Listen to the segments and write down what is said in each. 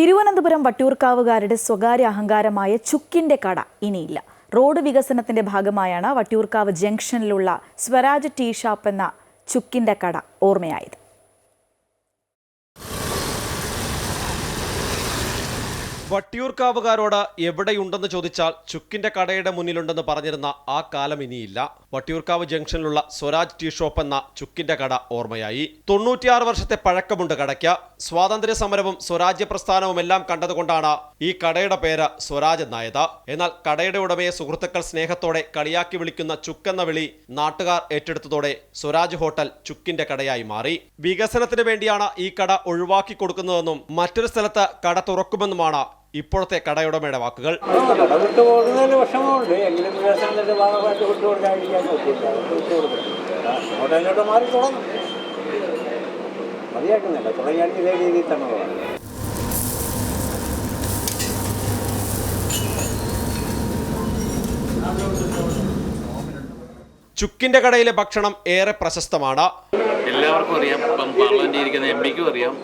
തിരുവനന്തപുരം വട്ടിയൂർക്കാവുകാരുടെ സ്വകാര്യ അഹങ്കാരമായ ചുക്കിന്റെ കട ഇനിയില്ല. റോഡ് വികസനത്തിന്റെ ഭാഗമായാണ് വട്ടിയൂർക്കാവ് ജംഗ്ഷനിലുള്ള സ്വരാജ് ടീ ഷോപ്പ് എന്ന ചുക്കിന്റെ കട ഓർമ്മയായത്. വട്ടിയൂർക്കാവുകാരോട് എവിടെയുണ്ടെന്ന് ചോദിച്ചാൽ ചുക്കിന്റെ കടയുടെ മുന്നിലുണ്ടെന്ന് പറഞ്ഞിരുന്ന ആ കാലം ഇനിയില്ല. വട്ടിയൂർക്കാവ് ജംഗ്ഷനിലുള്ള സ്വരാജ് ടീ ഷോപ്പ് എന്ന ചുക്കിന്റെ കട ഓർമ്മയായി. തൊണ്ണൂറ്റിയാറ് വർഷത്തെ പഴക്കമുണ്ട് കടയ്ക്ക്. സ്വാതന്ത്ര്യ സമരവും സ്വരാജ്യ പ്രസ്ഥാനവും എല്ലാം കണ്ടതുകൊണ്ടാണ് ഈ കടയുടെ പേര് സ്വരാജ് എന്നായത്. എന്നാൽ കടയുടെ ഉടമയെ സുഹൃത്തുക്കൾ സ്നേഹത്തോടെ കളിയാക്കി വിളിക്കുന്ന ചുക്കെന്ന വിളി നാട്ടുകാർ ഏറ്റെടുത്തതോടെ സ്വരാജ് ഹോട്ടൽ ചുക്കിന്റെ കടയായി മാറി. വികസനത്തിന് വേണ്ടിയാണ് ഈ കട ഒഴിവാക്കി കൊടുക്കുന്നതെന്നും മറ്റൊരു സ്ഥലത്ത് കട തുറക്കുമെന്നുമാണ് ഇപ്പോഴത്തെ കടയുടമയുടെ വാക്കുകൾ. ചുക്കിന്റെ കടയിലെ ഭക്ഷണം ഏറെ പ്രശസ്തമാണ്. എല്ലാവർക്കും അറിയാം. ഇപ്പം പാർലമെന്റിൽ ഇരിക്കുന്ന എം പിക്കും അറിയാം.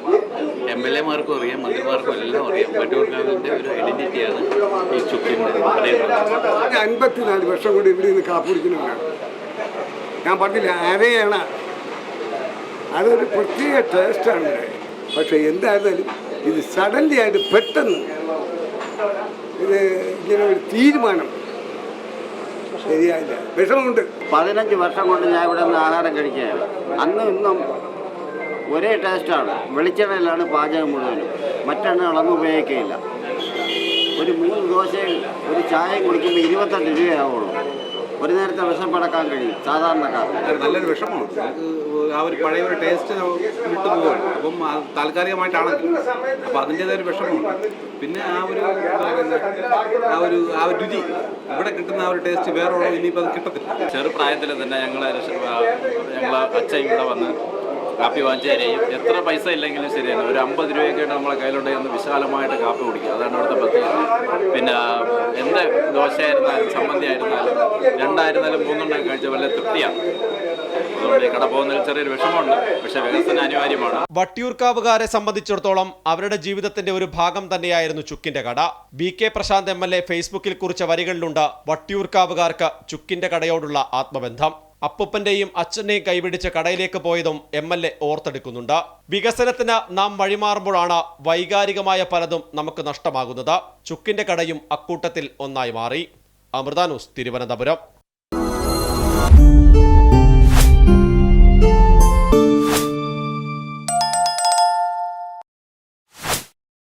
എം എൽ എമാർക്കും അറിയാം മന്ത്രിമാർക്കും എല്ലാം അറിയാം. വട്ടിയൂർക്കാവിന്റെ ഒരു ഐഡന്റിറ്റിയാണ് ഈ ചുക്കിന്റെ അൻപത്തിനാല് വർഷം കൂടി ഇവിടെ നിന്ന് കാപ്പ് കുടിക്കുന്നവരാണ് ഞാൻ പറഞ്ഞില്ല അരയാണ്. അതൊരു പ്രത്യേക ടേസ്റ്റാണ് പക്ഷേ എന്തായിരുന്നാലും ഇത് സഡൻലി ആയിട്ട് പെട്ടെന്ന് ഇത് ഇങ്ങനെ ഒരു തീരുമാനം ശരിയായില്ല. വിഷമമുണ്ട്. പതിനഞ്ച് വർഷം കൊണ്ട് ഞാൻ ഇവിടെ നിന്ന് ആഹാരം കഴിക്കുകയാണ്. അന്നും ഇന്നും ഒരേ ടേസ്റ്റാണ് വെളിച്ചെണ്ണയിലാണ് പാചകം മുഴുവനും. മറ്റെണ്ണകളൊന്നും ഉപയോഗിക്കുകയില്ല. ഒരു മൂന്ന് ദോശയും ഒരു ചായയും കുടിക്കുമ്പോൾ ഇരുപത്തെട്ട് രൂപയാവുള്ളൂ. ഒരു നേരത്തെ വിഷം പടക്കാൻ കഴിയും സാധാരണക്കാർക്ക്. അത് നല്ലൊരു വിഷമാണ് ആ ഒരു പഴയ ഒരു ടേസ്റ്റ് വിട്ടു പോവുകയാണ്. അപ്പം താൽക്കാലികമായിട്ടാണ് അപ്പം അതിന്റെതായ ഒരു വിഷമമുണ്ട്. പിന്നെ ആ ഒരു ആ ഒരു ആ ഒരു രുചി. ഇവിടെ കിട്ടുന്ന ആ ഒരു ടേസ്റ്റ് വേറെ ഇനിയിപ്പോൾ അത് കിട്ടത്തില്ല. ചെറുപ്രായത്തിൽ തന്നെ ഞങ്ങളെ ഞങ്ങളെ അച്ഛൻ ഇവിടെ വന്ന് കാപ്പി വാങ്ങിച്ചു എത്ര പൈസ ഇല്ലെങ്കിലും ശരിയാണ്. ഒരു അമ്പത് രൂപയൊക്കെ നമ്മളെ കയ്യിലുണ്ടെങ്കിൽ വിശാലമായിട്ട് കാപ്പി കുടിക്കുക. അതാണ് ഇവിടുത്തെ പ്രത്യേകത. പിന്നെ എന്ത് ദോശയായിരുന്നാലും ചമ്മന്തി ആയിരുന്നാലും രണ്ടായിരുന്നാലും മൂന്നെണ്ണം കഴിച്ച വല്ല തൃപ്തിയാണ്. വട്ടിയൂർക്കാവുകാരെ സംബന്ധിച്ചിടത്തോളം അവരുടെ ജീവിതത്തിന്റെ ഒരു ഭാഗം തന്നെയായിരുന്നു ചുക്കിന്റെ കട. V K Prasanth M L A ഫേസ്ബുക്കിൽ കുറിച്ച വരികളിലുണ്ട് വട്ടിയൂർക്കാവുകാർക്ക് ചുക്കിന്റെ കടയോടുള്ള ആത്മബന്ധം. അപ്പൂപ്പന്റെയും അച്ഛന്റെയും കൈപിടിച്ച് കടയിലേക്ക് പോയതും എം എൽ എ ഓർത്തെടുക്കുന്നുണ്ട്. വികസനത്തിന് നാം വഴിമാറുമ്പോഴാണ് വൈകാരികമായ പലതും നമുക്ക് നഷ്ടമാകുന്നത്. ചുക്കിന്റെ കടയും അക്കൂട്ടത്തിൽ ഒന്നായി മാറി. അമൃതാനൂസ് തിരുവനന്തപുരം.